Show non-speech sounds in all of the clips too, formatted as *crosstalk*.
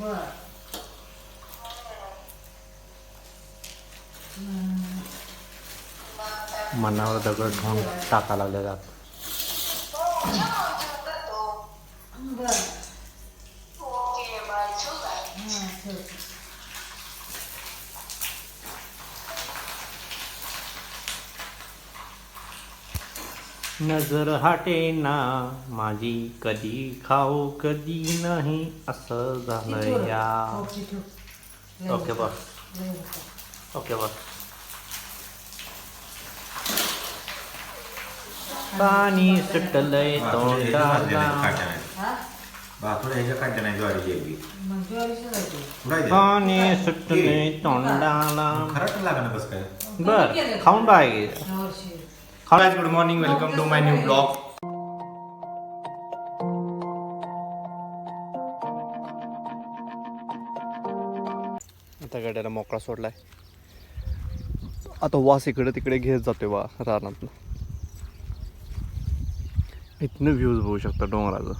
बर मनावर दगड ठेवून टाका लागले जात बर. नजर हाटे ना माझी कधी खाऊ कधी नाही असं झालं या. ओके ठेव ओके बस. ओके बस. पाणी सुटलंय तोंडाला. हा? पाणी सुटलंय तोंडाला. बर खाऊन बाय खाऊ good morning welcome to my new blog आता गाड्याला मोकळा सोडलाय. आता वास इकडे तिकडे घेत जातोय वा रानातनं. इथनं व्ह्यूज बघू शकता डोंगराचं.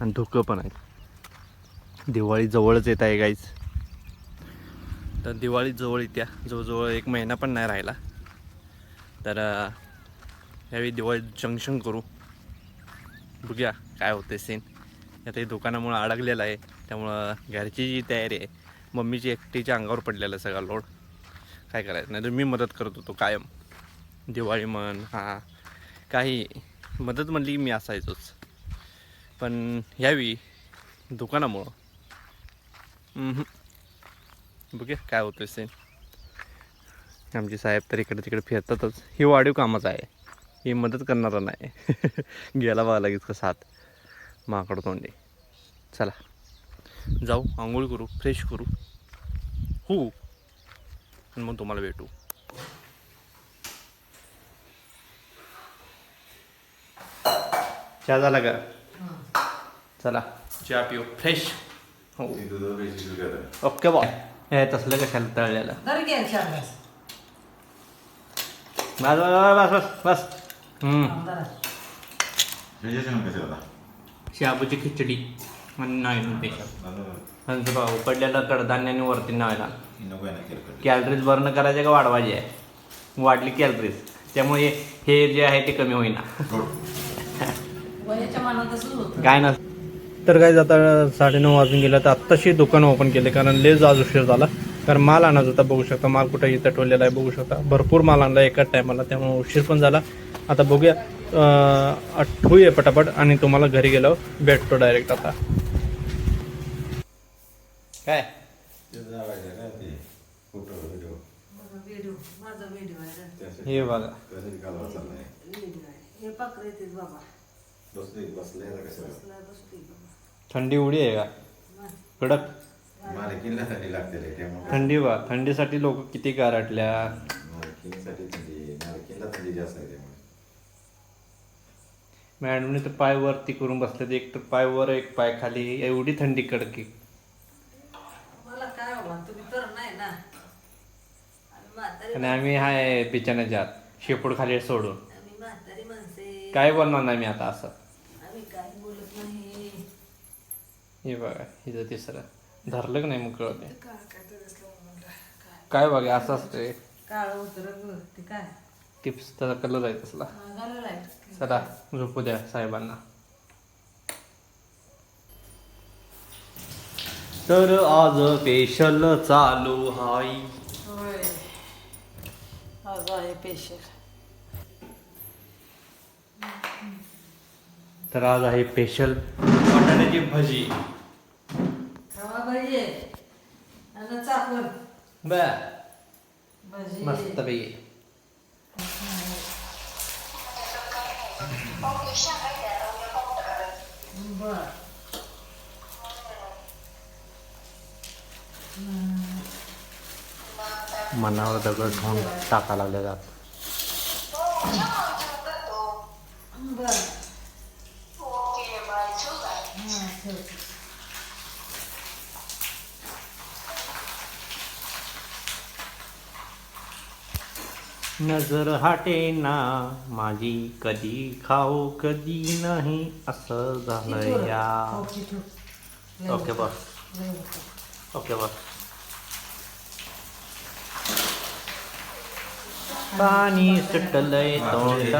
आणि धुकं पण आहे दिवाळी जवळच येत आहे गाईच तर दिवाळी जवळ येत्या. जवळजवळ एक महिना पण नाही राहिला. तर यावेळी दिवाळी जंक्शन करू. बघूया काय होते सीन आता हे दुकानामुळं अडकलेलं आहे. त्यामुळं घरची जी तयारी आहे मम्मीची एकटीच्या अंगावर पडलेलं आहे सगळा लोड काय करायचं? नाही तर मी मदत करत होतो कायम. दिवाळी म्हण हां. काही मदत म्हणली की मी असायचोच. पण ह्यावी दुकानामुळं बघूया काय होतं सीन आमचे साहेब तर इकडे तिकडे फिरतातच. ही वाढीव कामाचं आहे. ही मदत करणारा नाही. *laughs* गेला बघा लगेच कसा हात माकड तोंडी. चला. जाऊ आंघोळ करू फ्रेश करू. हो. आणि मग तुम्हाला भेटू. चहा झाला का? चला. चहा पिऊ. फ्रेश हो. ओके बॉय हे तसलं कशाला तळलेलं? बस बस बस बस. शाबूची खिचडी आणि नाही त्याच्यात नंतर बघा उकडलेलं कडधान्याने वरती नावायला नको आहे ना किरकोळ कॅलरीज बर्न करायचे का वाढवायचे आहे वाढली कॅलरीज त्यामुळे हे जे आहे ते कमी होईना. होतं. काय ना तर काय आता साडेनऊ वाजून गेलं तर आत्ताशी दुकान ओपन केले कारण लेज आज उशीर झाला. कारण माल आणत होता बघू शकता. माल कुठं इथं ठेवलेला आहे बघू शकता. भरपूर माल आणला एकाच टायमाला त्यामुळे उशीर पण झाला. आता बघूया अं, ठेवूया पटापट आणि तुम्हाला घरी गेल्यावर भेटतो डायरेक्ट आता. काय? हे बघा. थंडी उडी आहे का? कडक. लागते त्यामुळे. थंडी बा थंडीसाठी लोक किती गारटल्या. मालकीसाठी थंडी मालकीला थंडी जास्त आहे त्यामुळे. मॅडमने तर पाय वरती करून बसले एक तर पाय वर एक पाय खाली एवढी थंडी कडकी. मला काय बाबा तुम्ही तर नाही ना. आम्ही म्हातारी आणि आम्ही हाय बिचाण्याच्या आत शेपूट खाली सोडून. आम्ही म्हातारी माणसे. काय बोलणार नाही मी आता असं. आम्ही काय बोलत नाही. हे बघा हिचं तिसरं. धरलं का नाही मग कळत. काय बघा असं असते काळ ते काय? टिप्स त्याचा कलर आहे तसला. हा. चला झोपू द्या साहेबांना. तर आज स्पेशल चालू हाय. होय. आज आहे पेशल तर आज आहे स्पेशल वाटाण्याची भजी. आणि बर. भजी. मस्त पैकी बर. मनावर दगड ठेवून टाका लागले जात बर हा ठेव नजर हाटेना माझी कधी खाऊ कधी नाही असं झालं या. ओके. बस. ओके बस. पाणी सुटलंय तोंडाला.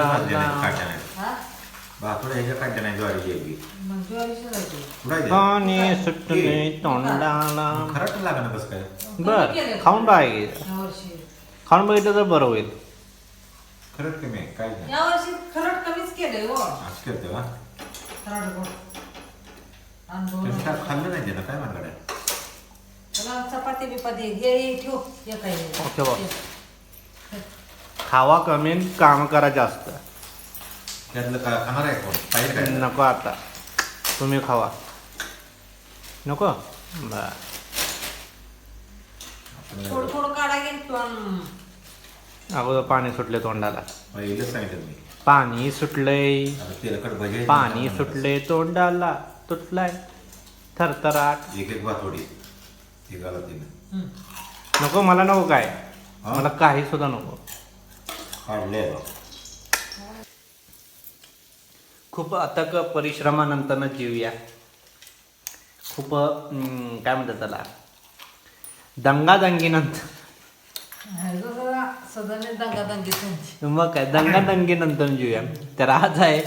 हा? पाणी सुटलंय तोंडाला. बर. खाऊन यावर्षी खाऊन बघितलं तर बरं होईल. खरंच कमी आहे? काय नाही यावर्षी खरड कमीच केलंय हो. असं करतो का? खरड गोड आणि दोन तुम्ही काय खाल्लं नाही त्यानं? काय त्याला चपाती बिपाती हे हे ठेव. हे काय? ओके बा. खावा कमी काम करा जास्त. त्यातलं का खाणार आहे कोण? पाहिजे काय? नको आता. तुम्ही खावा. नको? बर. थोडं थोडं काढा गेल पण अगोदर पाणी सुटले तोंडाला. पहिलंच सांगितलं मी. पाणी सुटलंय. आता तेलकट भजे पाणी सुटले तोंडाला. तुटलाय. थरथराट. एक एक बाथोडी तिनं. नको मला नको काय? हा? मला काही सुद्धा नको. काढले खूप अथक परिश्रमानंतर जीवया. खूप अं, काय म्हणतात त्याला? दंगादंगीनंतर. सदाने दंगादंगी त्यांची मग काय दंगादंगीनंतर जीवया तर आज आहे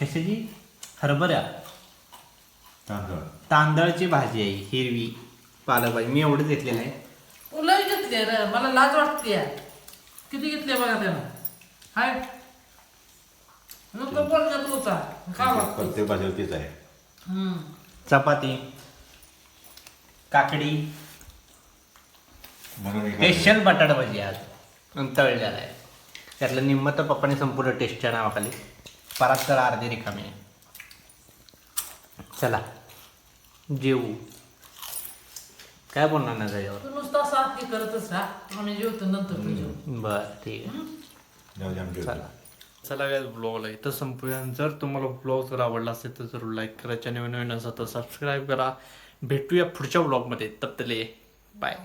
कशाची? हरभऱ्या. तांदूळ. तांदळाची भाजी आहे हिरवी पालक भाजी. मी एवढंच घेतलेलं आहे. तुला घेतले रे मला लाज वाटते. किती घेतले बघा त्यानं? हाय. नको बोल ना तुझा का वाटतं? प्रत्येक बाजूला तीच आहे. हम्म. चपाती. काकडी. म्हणून हे स्पेशल बटाटा भाजी आज. आणि तळलेला आहे. त्यातलं निम्म तर पप्पाने संपूर्ण टेस्टच्या नावाखाली. परत तर अर्धी रिकामी. आहे चला. जेवू. काय बोलणार ना त्याच्यावर तू नुसता साथ हे करतच राहा. आम्ही जेवतो नंतर तू जेव. बरं ठीक आहे. जाऊ दे आमच्या चला. चला काय ब्लॉगला इथं संपूया. जर तुम्हाला ब्लॉग जर आवडला असेल तर जरूर लाईक करा. चॅनल नवीन असेल तर सबस्क्राईब करा. भेटूया पुढच्या ब्लॉगमध्ये तप्तले बाय